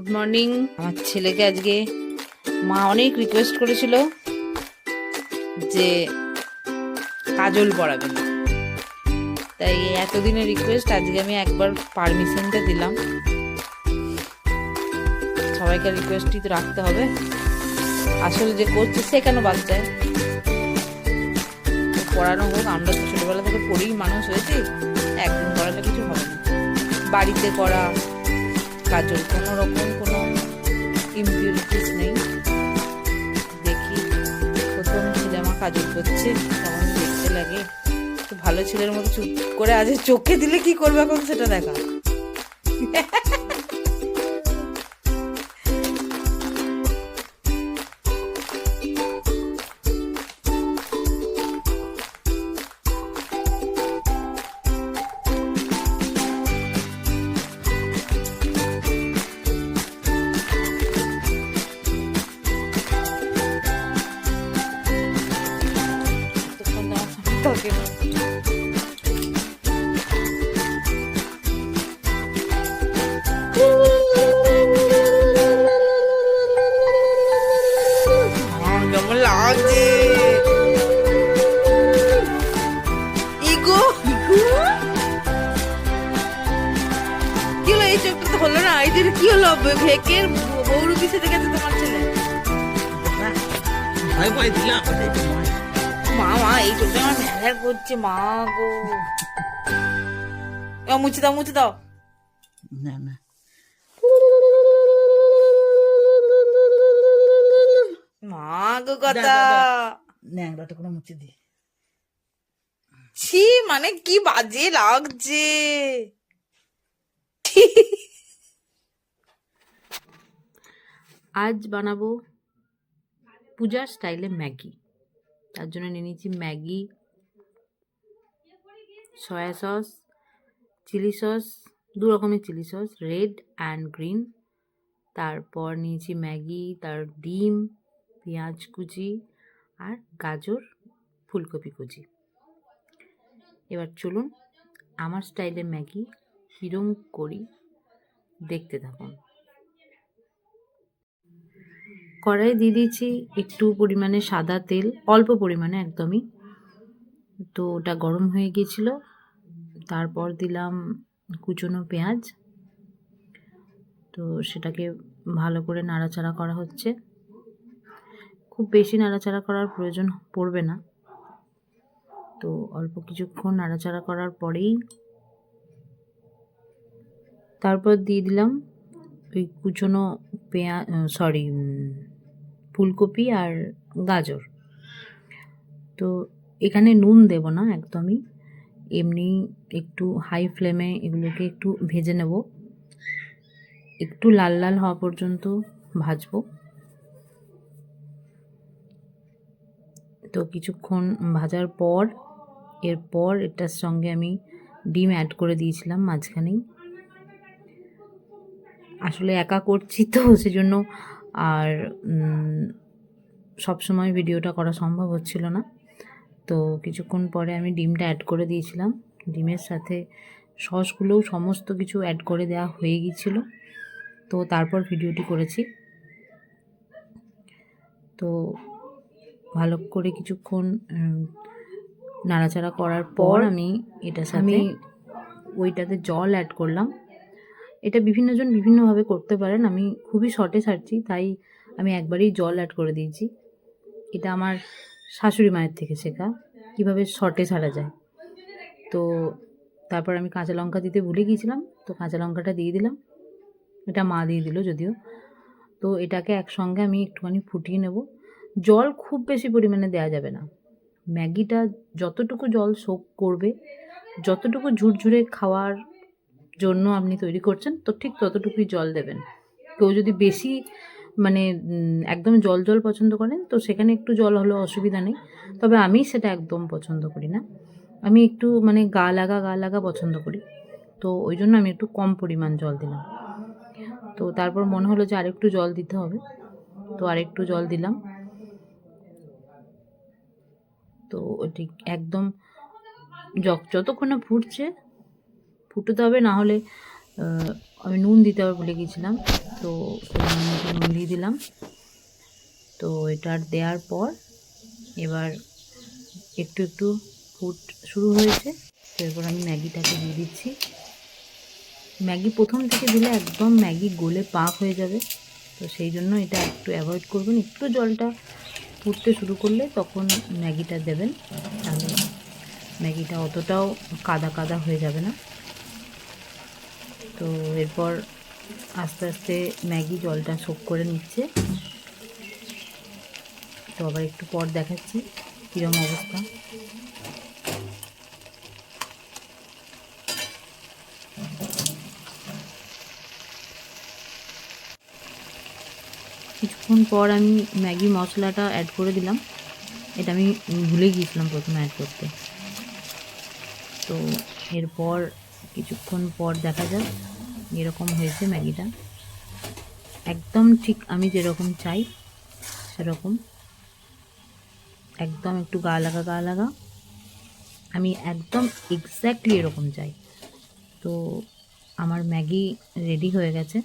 Good morning আমার ছেলেকে আজকে মা অনেক রিকোয়েস্ট করেছিল যে কাজল পড়াবে তাই এতদিনের রিকোয়েস্ট আজকে আমি একবার পারমিশনটা দিলাম। সবাইকে রিকোয়েস্টই তো রাখতে হবে। আসলে যে করছে সে কেন বাদ যায়? পড়ানো হোক, আমরা তো ছোটবেলা থেকে পড়েই মানুষ হয়েছি, একদিন পড়ালে কিছু হবে না। বাড়িতে করা কাজল কোনো রকম কোনো ইম্পিউরিটিস নেই। দেখি প্রথম আমার কাজল করছে, কেমন দেখতে লাগে। তো ভালো ছেলের মতো চুপ করে আজ চোখে দিলে কি করবে এখন সেটা দেখা। থাকে ইগো কি হলো এই চোখটা তো হলো না এই কি হলো ভেকের বৌরুপি সাথে গেছে ভয় ভয় দিলাম মা মা এই চোখটা আমার ভ্যার করছে মা গো। মুছে দাও মুছে দাও। না না। মা গো কথা। ন্যাংরাটা করে মুছে দি। ছি মানে কি বাজে লাগছে। আজ বানাবো পূজার স্টাইলে ম্যাগি। তার জন্য নিয়ে নিয়েছি Maggi, soya sauce, chilli sauce, দু রকমের chilli sauce, red and green. তারপর নিয়েছি ম্যাগি, তার ডিম, পেঁয়াজ কুচি আর গাজর ফুলকপি কুচি। এবার চলুন আমার স্টাইলে ম্যাগি কীরম করি দেখতে থাকুন। কড়াই দিয়ে দিয়েছি একটু পরিমাণে সাদা তেল, অল্প পরিমাণে একদমই। তো ওটা গরম হয়ে গিয়েছিল। তারপর দিলাম কুচনো পেঁয়াজ। তো সেটাকে ভালো করে নাড়াচাড়া করা হচ্ছে। খুব বেশি নাড়াচাড়া করার প্রয়োজন পড়বে না। তো অল্প কিছুক্ষণ নাড়াচাড়া করার পরেই তারপর দিয়ে দিলাম ওই কুচনো পেঁয়াজ সরি ফুলকপি আর গাজর। তো এখানে নুন দেব না একদমই। এমনি একটু হাই ফ্লেমে এগুলোকে একটু ভেজে নেব। একটু লাল লাল হওয়া পর্যন্ত ভাজবো। তো কিছুক্ষণ ভাজার পর, এরপর এটার সঙ্গে আমি ডিম অ্যাড করে দিয়েছিলাম মাঝখানেই। আসলে একা করছি তো, সেজন্য আর সব সময় ভিডিওটা করা সম্ভব হচ্ছিল না। তো কিছুক্ষণ পরে আমি ডিমটা অ্যাড করে দিয়েছিলাম। ডিমের সাথে সসগুলোও সমস্ত কিছু অ্যাড করে দেওয়া হয়ে গিয়েছিল। তো তারপর ভিডিওটি করেছি। তো ভালো করে কিছুক্ষণ নাড়াচাড়া করার পর আমি এটার সাথে ওইটাতে জল অ্যাড করলাম। এটা বিভিন্নজন বিভিন্নভাবে করতে পারেন। আমি খুবই শর্টে ছাড়ছি, তাই আমি একবারেই জল অ্যাড করে দিয়েছি। এটা আমার শাশুড়ি মায়ের থেকে শেখা, কীভাবে শর্টে ছাড়া যায়। তো তারপর আমি কাঁচা লঙ্কা দিতে ভুলে গিয়েছিলাম, তো কাঁচা লঙ্কাটা দিয়ে দিলাম। এটা মা দিয়ে দিল যদিও। তো এটাকে একসঙ্গে আমি একটুখানি ফুটিয়ে নেব। জল খুব বেশি পরিমাণে দেওয়া যাবে না। ম্যাগিটা যতটুকু জল সোক করবে, যতটুকু ঝুরঝুরে খাওয়ার জন্য আপনি তৈরি করছেন, তো ঠিক ততটুকুই জল দেবেন। কেউ যদি বেশি মানে একদম জল জল পছন্দ করেন, তো সেখানে একটু জল হলেও অসুবিধা নেই। তবে আমি সেটা একদম পছন্দ করি না। আমি একটু মানে গা লাগা গা লাগা পছন্দ করি। তো ওই জন্য আমি একটু কম পরিমাণ জল দিলাম। তো তারপর মনে হলো যে আরেকটু জল দিতে হবে। তো আরেকটু জল দিলাম। তো ওটি একদম যত- যতক্ষণ ফুটছে ফুটতে হবে, না হলে আমি নুন দিতে হবে ভুলে গিয়েছিলাম তো নুন দিয়ে দিলাম। তো এটা দেওয়ার পর এবার একটু একটু ফুট শুরু হয়েছে। তো এরপর আমি ম্যাগিটাকে দিয়ে দিচ্ছি। ম্যাগি প্রথম থেকে দিলে একদম ম্যাগি গলে পাক হয়ে যাবে। তো সেই জন্য এটা একটু অ্যাভয়েড করবেন। একটু জলটা ফুটতে শুরু করলে তখন ম্যাগিটা দেবেন। তাহলে ম্যাগিটা অতটাও কাদা কাদা হয়ে যাবে না। তো এরপর আস্তে আস্তে ম্যাগি জলটা শোক করে নিচ্ছে। তো আবার একটু পর দেখাচ্ছি কীরকম অবস্থা। কিছুক্ষণ পর আমি ম্যাগি মশলাটা অ্যাড করে দিলাম। এটা আমি ভুলে গিয়েছিলাম প্রথমে অ্যাড করতে। তো এরপর কিছুক্ষণ পর দেখা যাক, এরকম হয়েছে ম্যাগিটা। একদম ঠিক আমি যেরকম চাই, সেরকম। একদম একটু গা লাগা গা লাগা। আমি একদম এক্স্যাক্টলি এরকম চাই। তো আমার ম্যাগি রেডি হয়ে গেছে।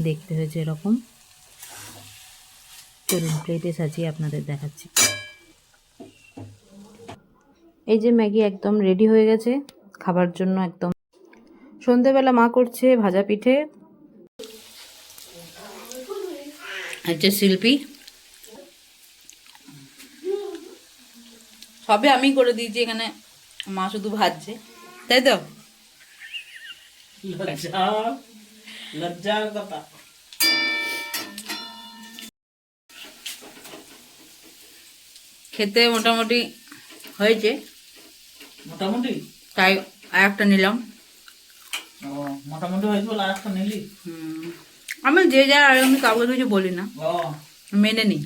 দেখতে হয়েছে এরকম। চলুন প্লেটে সাজিয়ে আপনাদের দেখাচ্ছি। এই যে ম্যাগি একদম রেডি হয়ে গেছে খাবার জন্য একদম। সন্ধেবেলা মা করছে ভাজা পিঠে। হচ্ছে শিল্পী। সবে আমি করে দিয়েছি এখানে মা শুধু ভাজছে। তাই তো? লজ্জার কথা। খেতে মোটামুটি হয়েছে। মোটামুটি? তাই আর একটা নিলাম মোটামুটি হয়েছে বলে নিলি? আমি যে যা আর আমি কাউকে কিছু বলি না। মেনে নিই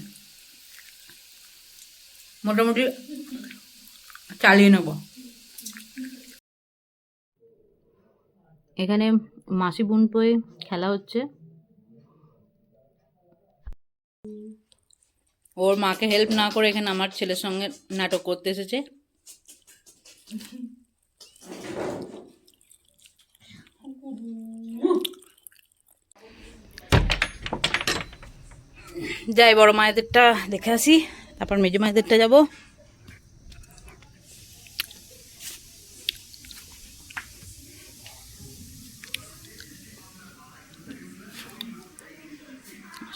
মোটামুটি চালিয়ে নেব। এখানে মাসি বোন পয়ে খেলা হচ্ছে। ওর মাকে হেল্প না করে এখানে আমার ছেলের সঙ্গে নাটক করতে এসেছে। যাই, বড় মায়েদেরটা দেখে আসি। তারপর মেজো মায়েদেরটা যাব।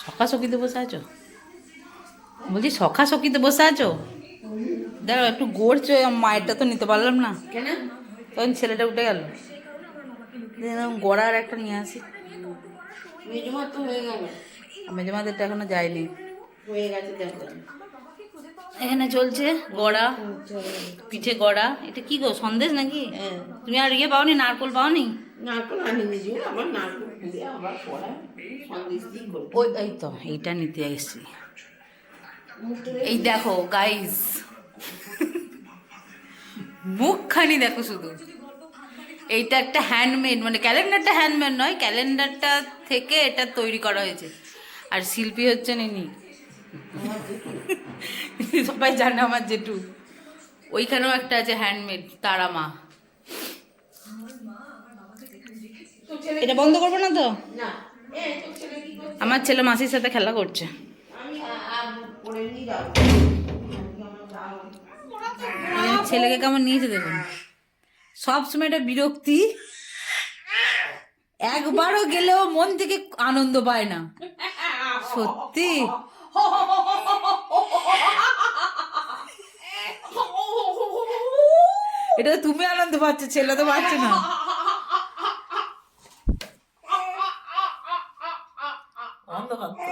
সকা সকিতে বসে আছো? বলছি সখা সকিতে বসে আছো? দেখো একটু গড়ছে মায়েরটা তো নিতে পারলাম না। কেন? তখন ছেলেটা উঠে গেল। গড়ার একটা নিয়ে আসি। মেজমাদেরটা এখনও যায়নি। এখানে চলছে গড়া পিঠে গড়া। এটা কি গো সন্দেশ নাকি? তুমি আর ইয়ে পাওনি নারকোল পাওনি? ওই এই তো এইটা নিতে এসেছি। এই দেখো গাইস মুখখানি দেখো শুধু। এইটা একটা হ্যান্ডমেড মানে ক্যালেন্ডারটা হ্যান্ডমেড নয় ক্যালেন্ডারটা থেকে এটা তৈরি করা হয়েছে। আর শিল্পী হচ্ছেন ইনি। সবাই জানে আমার জেঠু। ওইখানেও একটা আছে হ্যান্ডমেড তারা মা। এটা বন্ধ করব না তো? আমার ছেলে মাসির সাথে খেলা করছে। ছেলেকে কেমন নিয়েছে দেখুন। সবসময় এটা বিরক্তি। একবারও গেলেও মন থেকে আনন্দ পায় না। সত্যি। এটা তুমি আনন্দ পাচ্ছ, ছেলে তো পাচ্ছে না অন্ধকার তো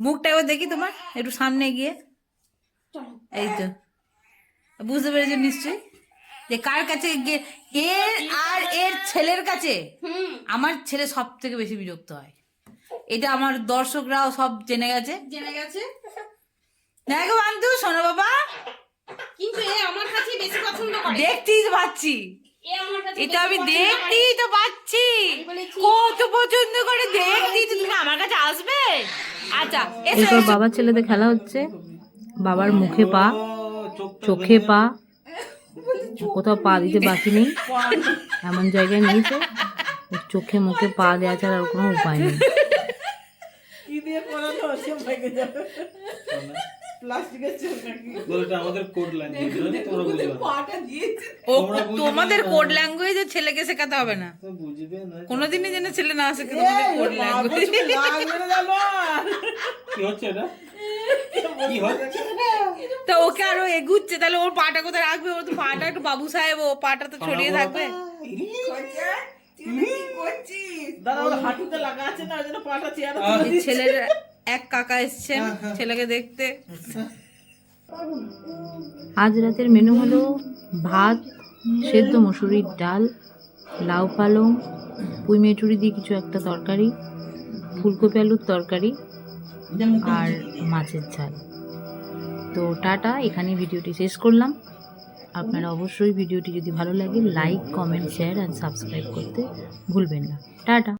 মুখটা দেখি তোমার একটু সামনে গিয়ে। এই তো। বুঝতে পেরেছ নিশ্চয়ই? যে কার কাছে এর আর এর ছেলের কাছে আমার ছেলে সব থেকে বেশি বিরক্ত হয়। এটা আমার দর্শকরাও সব জেনে গেছে। জেনে গেছে? দেখো বান্ধু শোনো বাবা। কিন্তু এ আমার কাছে বেশি পছন্দ করে। দেখতেই পাচ্ছি। এটা আমি দেখতেই তো পাচ্ছি। কত পছন্দ করে দেখতেই তো তুমি আমার কাছে আসবে। আচ্ছা এরপর এসো। বাবা ছেলেদের খেলা হচ্ছে। বাবার মুখে পা চোখে পা। কোথাও পা দিতে বাকি নেই। এমন জায়গায় নিয়েছে চোখে মুখে পা দেওয়া ছাড়া আর কোনো উপায় নেই। প্লাস্টিকের নাকি? বলটা আমাদের কোড লাইন তোমরা বুঝবে পাটা দিয়েছে। ও তোমরা বুঝবে তোমাদের। কোড ল্যাঙ্গুয়েজে ছেলেকে শেখাতে হবে না। বুঝবে না কোনোদিনই যেন ছেলে না শেখে তোমাদের কোড ল্যাঙ্গুয়েজ লাগবে না জানো আর। কি হচ্ছে এটা? কি হচ্ছে? তা ওকে আরও এগুচ্ছে তাহলে ওর পাটা কোথায় রাখবে? ওর তো পাটা একটু বাবু সাহেব ও পাটা তো ছড়িয়ে থাকবে। দাঁড়া ওর হাঁটুতে লাগা আছে না ওই জন্য পাটা চেয়ারে ছেলের এক কাকা এসছেন ছেলেকে দেখতে। আজ রাতের মেনু হলো ভাত সেদ্ধ মসুরির ডাল লাউ পালং পুঁই মেটুরি দিয়ে কিছু একটা তরকারি ফুলকপি আলুর তরকারি আর মাছের ঝাল। তো টাটা এখানে ভিডিওটি শেষ করলাম। আপনারা অবশ্যই ভিডিওটি যদি ভালো লাগে like comment share and subscribe করতে ভুলবেন না। টাটা।